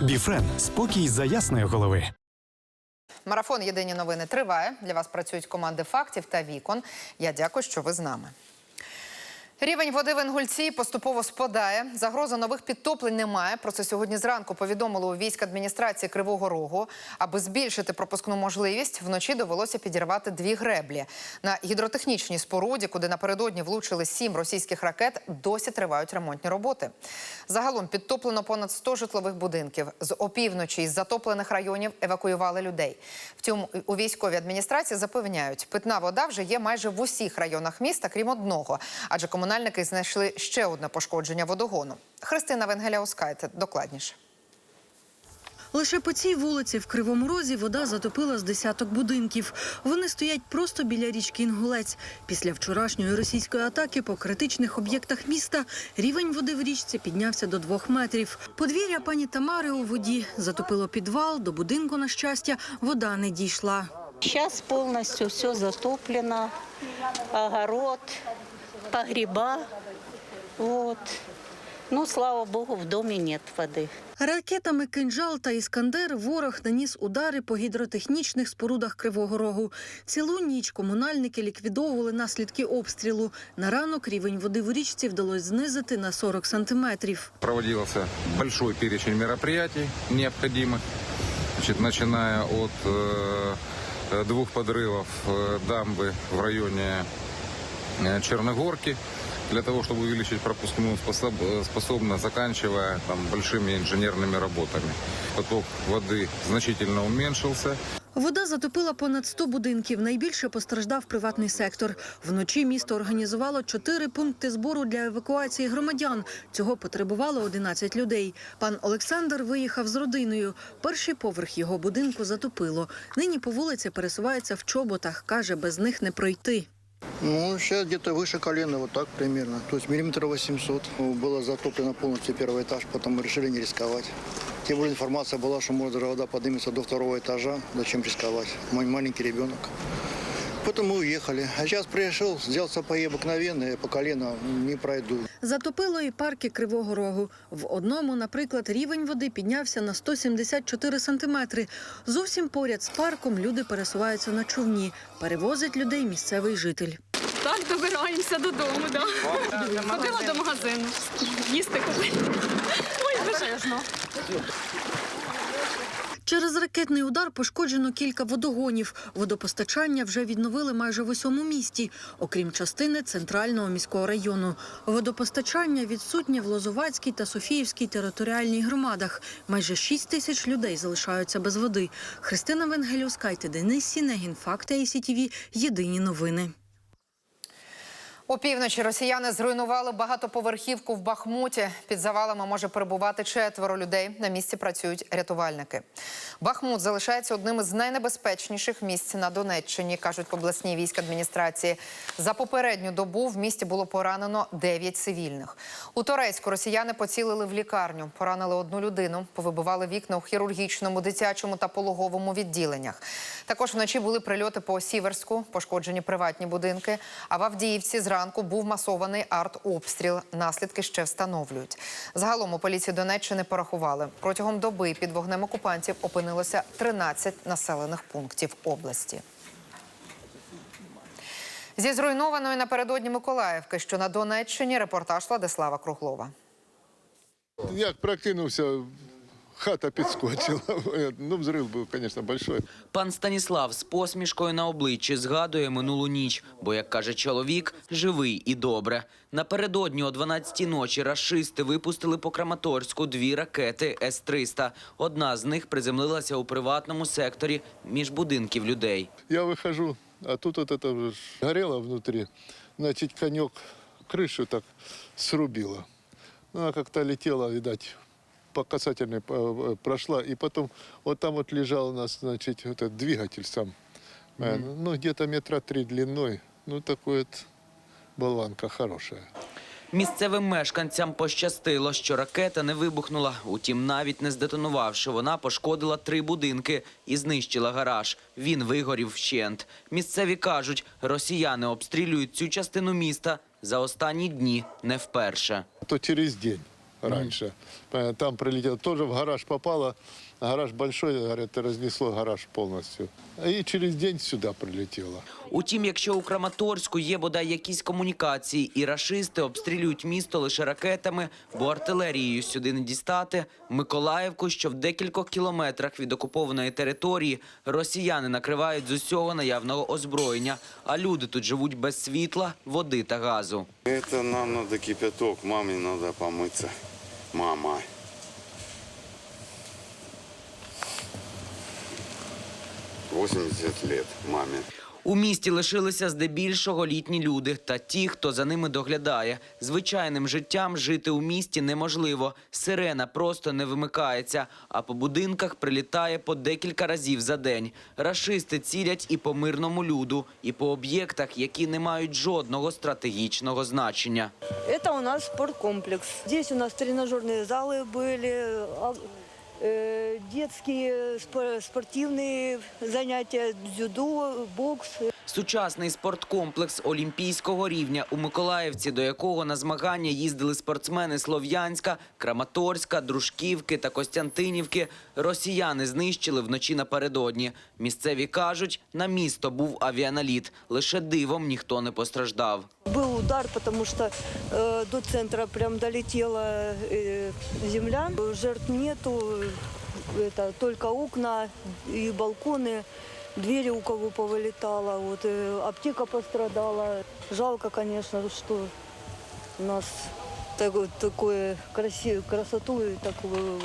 Біфрен спокій за ясної голови. Марафон Єдині новини триває. Для вас працюють команди фактів та вікон. Я дякую, що ви з нами. Рівень води в Інгульці поступово спадає. Загрози нових підтоплень немає. Про це сьогодні зранку повідомили у військ адміністрації Кривого Рогу. Аби збільшити пропускну можливість, вночі довелося підірвати дві греблі. На гідротехнічній споруді, куди напередодні влучили сім російських ракет, досі тривають ремонтні роботи. Загалом підтоплено понад 100 житлових будинків. З опівночі із затоплених районів евакуювали людей. Втім, у військовій адміністрації запевняють, питна вода вже є майже в усіх районах міста, крім одного. Адже комунальники знайшли ще одне пошкодження водогону. Христина Венгеляускайте докладніше. Лише по цій вулиці в Кривому Розі вода затопила з десяток будинків. Вони стоять просто біля річки Інгулець. Після вчорашньої російської атаки по критичних об'єктах міста рівень води в річці піднявся до двох метрів. Подвір'я пані Тамари у воді затопило підвал. До будинку, на щастя, вода не дійшла. Сейчас полностью все затоплено, огород, погреба, вот. Ну, слава богу, в доме нет воды. Ракетами «Кинжал» та «Іскандер» ворог наніс удари по гідротехнічних спорудах Кривого Рогу. Цілу ніч комунальники ліквідовували наслідки обстрілу. На ранок рівень води в річці вдалося знизити на 40 сантиметрів. Проводился большой перечень мероприятий необходимых, значит, начиная от э, э, двух подрывов э, дамбы в районе э, Черногорки для того, чтобы увеличить пропускную способ- э, способность, заканчивая там, большими инженерными работами. Поток воды значительно уменьшился. Вода затопила понад 100 будинків. Найбільше постраждав приватний сектор. Вночі місто організувало чотири пункти збору для евакуації громадян. Цього потребувало 11 людей. Пан Олександр виїхав з родиною. Перший поверх його будинку затопило. Нині по вулиці пересувається в чоботах. Каже, без них не пройти. Ну, сейчас где-то выше колена, вот так примерно. То есть миллиметров 800. Ну, Было затоплено полностью первый этаж, потом мы решили не рисковать. Тем более информация была, что может даже вода поднимется до второго этажа. Зачем рисковать? Мой маленький ребенок. Потом мы уехали. А сейчас пришел, сделал сапоги обыкновенные, по колено не пройду. Затопило і парки Кривого Рогу. В одному, наприклад, рівень води піднявся на 174 сантиметри. Зовсім поряд з парком люди пересуваються на човні. Перевозить людей місцевий житель. Так, добираємося додому, да. Ходила до магазину. Їсти купити. Ой, обережно. Через ракетний удар пошкоджено кілька водогонів. Водопостачання вже відновили майже в усьому місті, окрім частини центрального міського району. Водопостачання відсутнє в Лозовацькій та Софіївській територіальній громадах. Майже 6 тисяч людей залишаються без води. Христина Венгелюскайте, Денис Сінегін, Факти ICTV, Єдині новини. У півночі росіяни зруйнували багатоповерхівку в Бахмуті. Під завалами може перебувати четверо людей. На місці працюють рятувальники. Бахмут залишається одним із найнебезпечніших місць на Донеччині, кажуть обласній військ адміністрації. За попередню добу в місті було поранено 9 цивільних. У Торецьку росіяни поцілили в лікарню, поранили одну людину, повибивали вікна у хірургічному, дитячому та пологовому відділеннях. Також вночі були прильоти по Сіверську, пошкоджені приватні будинки. А в Авдіївці зранку був масований артобстріл. Наслідки ще встановлюють. Загалом у поліції Донеччини порахували. Протягом доби під вогнем окупантів опинилося 13 населених пунктів області. Зі зруйнованої напередодні Миколаївки, що на Донеччині, репортаж Владислава Круглова. Як прокинувся, хата підскочила. Ну, взрив був, звісно, большой. Пан Станіслав з посмішкою на обличчі згадує минулу ніч, бо, як каже чоловік, живий і добре. Напередодні о 12-й ночі рашисти випустили по Краматорську дві ракети С-300. Одна з них приземлилася у приватному секторі між будинків людей. Я вихожу, а тут от это вже ж горело внутрі. Значить, конек крышу так срубило. Ну, Она как-то летела, видать, по касательной э, прошла. И потом вот там вот лежал у нас, значит, вот этот двигатель сам. Э, Ну, где-то метра три длиной. Ну, такой вот болванка хорошая. Місцевим мешканцям пощастило, що ракета не вибухнула. Утім, навіть не здетонувавши, вона пошкодила три будинки і знищила гараж. Він вигорів вщент. Місцеві кажуть, росіяни обстрілюють цю частину міста за останні дні не вперше. то через день раньше. Э, Там прилетело, тоже в гараж попало. Гараж большой, говорят, и разнесло гараж полностью. И через день сюда прилетело. Утім, якщо у Краматорську є бодай якісь комунікації, і рашисти обстрілюють місто лише ракетами, бо артилерією сюди не дістати, Миколаївку, що в декількох кілометрах від окупованої території, росіяни накривають з усього наявного озброєння, а люди тут живуть без світла, води та газу. Это нам надо кипяток, маме надо помыться. Мама. Восемьдесят лет маме. У місті лишилися здебільшого літні люди та ті, хто за ними доглядає. Звичайним життям жити у місті неможливо. Сирена просто не вимикається, а по будинках прилітає по декілька разів за день. Рашисти цілять і по мирному люду, і по об'єктах, які не мають жодного стратегічного значення. Это у нас спорткомплекс. Здесь у нас тренажерные залы были, а, э, детские спо- спортивные занятия, дзюдо, бокс. Сучасний спорткомплекс олімпійського рівня у Миколаївці, до якого на змагання їздили спортсмени Слов'янська, Краматорська, Дружківки та Костянтинівки, росіяни знищили вночі напередодні. Місцеві кажуть, на місто був авіаналіт. Лише дивом ніхто не постраждав. Был удар, потому что э, до центра прям долетела э, земля. Жертв нету, это только окна и балконы. Двери у кого повылетало, вот, э, аптека пострадала. Жалко, конечно, что у нас такое, такое красивое, красоту и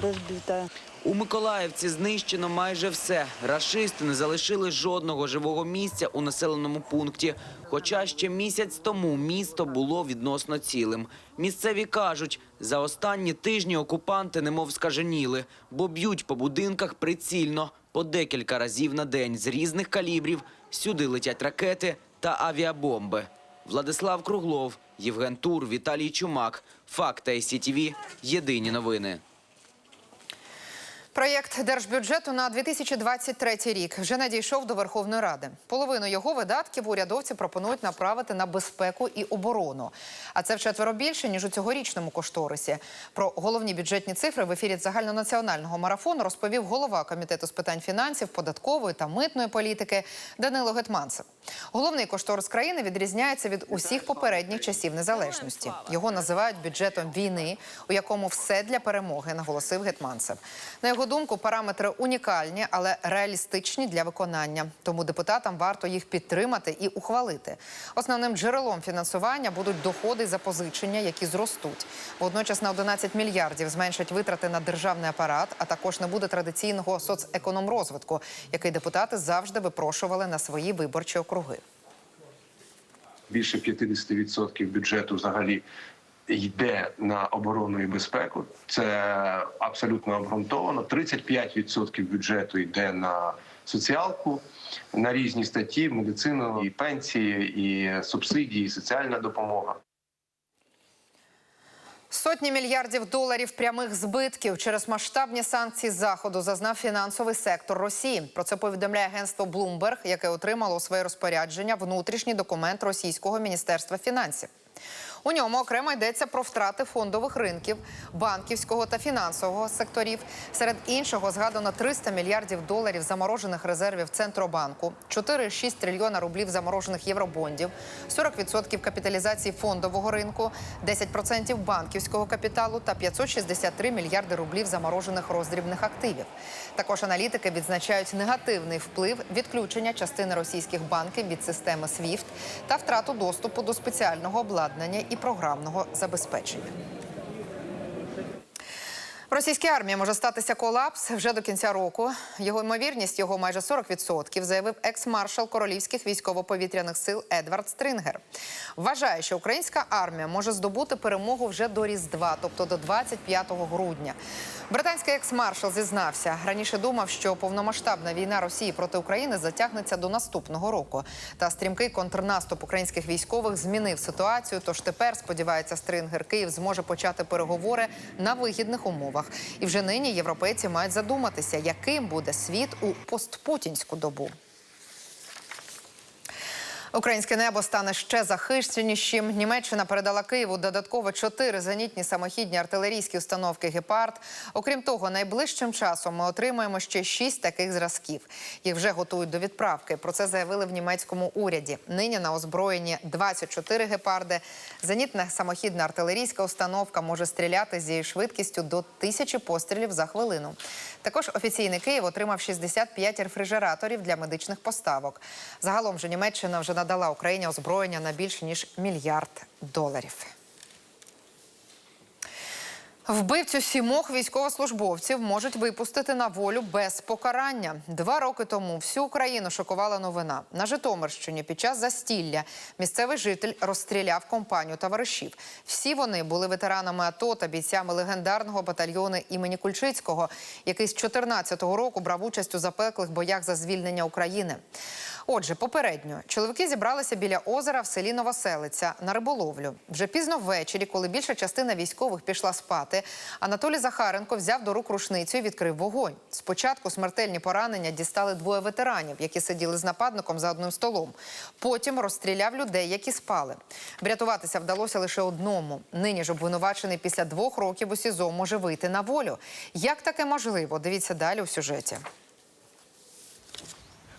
разбитое. У Миколаївці знищено майже все. Рашисти не залишили жодного живого місця у населеному пункті. Хоча ще місяць тому місто було відносно цілим. Місцеві кажуть, за останні тижні окупанти немов скаженіли, бо б'ють по будинках прицільно по декілька разів на день з різних калібрів. Сюди летять ракети та авіабомби. Владислав Круглов, Євген Тур, Віталій Чумак. Факт СІТВ. Єдині новини. Проєкт держбюджету на 2023 рік вже надійшов до Верховної Ради. Половину його видатків урядовці пропонують направити на безпеку і оборону. А це вчетверо більше ніж у цьогорічному кошторисі. Про головні бюджетні цифри в ефірі загальнонаціонального марафону розповів голова комітету з питань фінансів, податкової та митної політики Данило Гетманцев. Головний кошторис країни відрізняється від усіх попередніх часів незалежності. Його називають бюджетом війни, у якому все для перемоги, наголосив Гетманцев. На його думку, параметри унікальні, але реалістичні для виконання. Тому депутатам варто їх підтримати і ухвалити. Основним джерелом фінансування будуть доходи і запозичення, які зростуть. Водночас на 11 мільярдів зменшать витрати на державний апарат, а також не буде традиційного соцекономрозвитку, який депутати завжди випрошували на свої виборчі округи. більше 50% бюджету взагалі йде на оборону і безпеку. Це абсолютно обґрунтовано. 35% бюджету йде на соціалку, на різні статті, медицину, і пенсії, і субсидії, і соціальна допомога. Сотні мільярдів доларів прямих збитків через масштабні санкції заходу зазнав фінансовий сектор Росії. Про це повідомляє агентство Bloomberg, яке отримало у своє розпорядження внутрішній документ російського міністерства фінансів. У ньому окремо йдеться про втрати фондових ринків, банківського та фінансового секторів. Серед іншого згадано 300 мільярдів доларів заморожених резервів Центробанку, 4,6 трильйона рублів заморожених євробондів, 40% капіталізації фондового ринку, 10% банківського капіталу та 563 мільярди рублів заморожених роздрібних активів. Також аналітики відзначають негативний вплив відключення частини російських банків від системи SWIFT та втрату доступу до спеціального обладнання і програмного забезпечення. Російській армії може статися колапс вже до кінця року. Його ймовірність його майже 40%, заявив екс-маршал королівських військово-повітряних сил Едвард Стрингер. Вважає, що українська армія може здобути перемогу вже до Різдва, тобто до 25 грудня. Британський екс-маршал зізнався раніше думав, що повномасштабна війна Росії проти України затягнеться до наступного року. Та стрімкий контрнаступ українських військових змінив ситуацію. Тож тепер сподівається Стрингер, Київ зможе почати переговори на вигідних умовах. І вже нині європейці мають задуматися, яким буде світ у постпутінську добу. Українське небо стане ще захищенішим. Німеччина передала Києву додатково чотири зенітні самохідні артилерійські установки «Гепард». Окрім того, найближчим часом ми отримаємо ще шість таких зразків. Їх вже готують до відправки. Про це заявили в німецькому уряді. Нині на озброєнні 24 «Гепарди». Зенітна самохідна артилерійська установка може стріляти зі швидкістю до тисячі пострілів за хвилину. Також офіційний Київ отримав 65 рефрижераторів для медичних поставок. Загалом же Німеччина вже надала Україні озброєння на більше ніж мільярд доларів. Вбивцю сімох військовослужбовців можуть випустити на волю без покарання. Два роки тому всю Україну шокувала новина. На Житомирщині під час застілля місцевий житель розстріляв компанію товаришів. Всі вони були ветеранами АТО та бійцями легендарного батальйону імені Кульчицького, який з 14-го року брав участь у запеклих боях за звільнення України. Отже, попередньо чоловіки зібралися біля озера в селі Новоселиця на риболовлю. Вже пізно ввечері, коли більша частина військових пішла спати, Анатолій Захаренко взяв до рук рушницю і відкрив вогонь. Спочатку смертельні поранення дістали двоє ветеранів, які сиділи з нападником за одним столом. Потім розстріляв людей, які спали. Врятуватися вдалося лише одному. Нині ж обвинувачений після двох років у СІЗО може вийти на волю. Як таке можливо? Дивіться далі у сюжеті.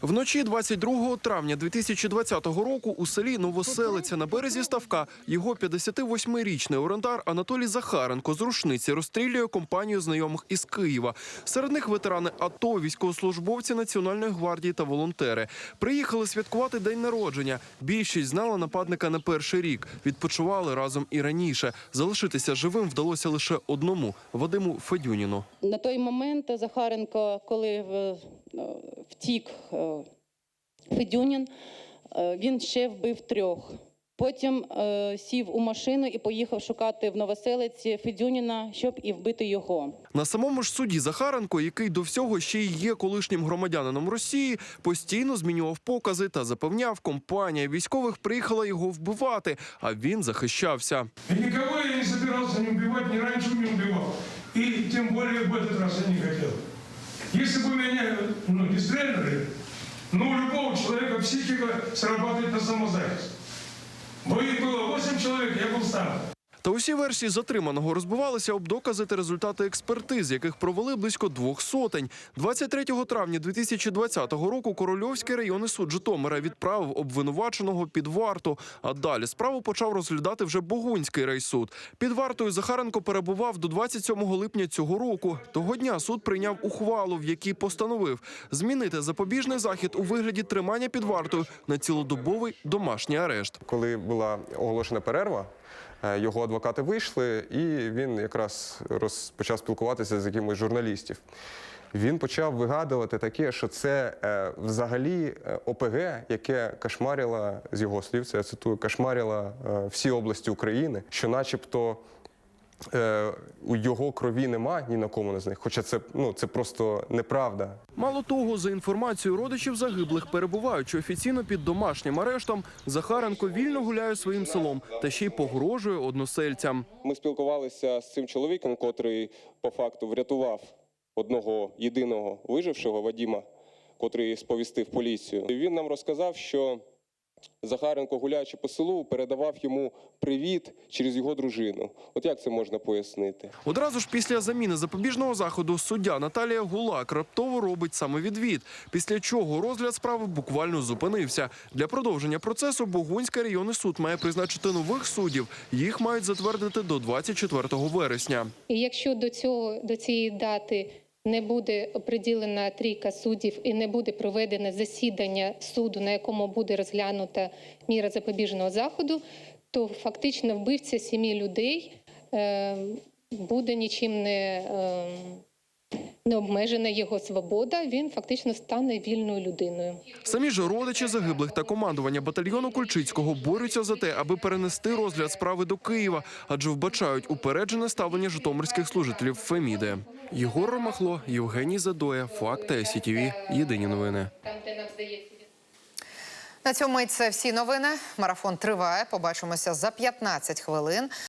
Вночі 22 травня 2020 року у селі Новоселиця на березі ставка його 58-річний орендар Анатолій Захаренко з рушниці розстрілює компанію знайомих із Києва. Серед них ветерани АТО, військовослужбовці Національної гвардії та волонтери. Приїхали святкувати день народження. Більшість знала нападника не перший рік. Відпочивали разом і раніше. Залишитися живим вдалося лише одному Вадиму Федюніну. На той момент Захаренко, коли втік е, Федюнін, е, він ще вбив трьох. Потім е, сів у машину і поїхав шукати в Новоселиці Федюніна, щоб і вбити його. На самому ж суді Захаренко, який до всього ще й є колишнім громадянином Росії, постійно змінював покази та запевняв, компанія військових приїхала його вбивати, а він захищався. Никого я не собирался не убивать, ни раньше не убивал. И тем более в этот раз я не хотел. Если бы меня ну, не стреляли, ну, у любого человека психика срабатывает на самозахист. Бо их было 8 человек, я был сам. Та усі версії затриманого розбивалися об докази та результати експертиз, яких провели близько двох сотень. 23 травня 2020 року Корольовський районний суд Житомира відправив обвинуваченого під варту. А далі справу почав розглядати вже Богунський райсуд. Під вартою Захаренко перебував до 27 липня цього року. Того дня суд прийняв ухвалу, в якій постановив змінити запобіжний захід у вигляді тримання під вартою на цілодобовий домашній арешт. Коли була оголошена перерва, його адвокати вийшли, і він якраз розпочав спілкуватися з якимось журналістів. Він почав вигадувати таке, що це е, взагалі е, ОПГ, яке кошмарило, з його слів, це я цитую, кошмарило е, всі області України, що начебто е, у його крові нема ні на кому не з них. Хоча це, ну, це просто неправда. Мало того, за інформацією родичів загиблих, перебуваючи офіційно під домашнім арештом, Захаренко вільно гуляє своїм селом та ще й погрожує односельцям. Ми спілкувалися з цим чоловіком, котрий по факту врятував одного єдиного вижившого Вадіма, котрий сповістив поліцію. Він нам розказав, що Захаренко, гуляючи по селу, передавав йому привіт через його дружину. От як це можна пояснити? Одразу ж після заміни запобіжного заходу суддя Наталія Гулак раптово робить самовідвід, після чого розгляд справи буквально зупинився. Для продовження процесу Богунський районний суд має призначити нових суддів. Їх мають затвердити до 24 вересня. І якщо до цього до цієї дати не буде приділена трійка суддів і не буде проведене засідання суду, на якому буде розглянута міра запобіжного заходу, то фактично вбивця сімі людей е, буде нічим не, е, не обмежена його свобода. Він фактично стане вільною людиною. Самі ж родичі загиблих та командування батальйону Кульчицького борються за те, аби перенести розгляд справи до Києва, адже вбачають упереджене ставлення житомирських служителів Феміди. Єгор Ромахло, Євгеній Задоя, Факти СІТВ. Єдині новини. На цьому і це всі новини. Марафон триває. Побачимося за 15 хвилин.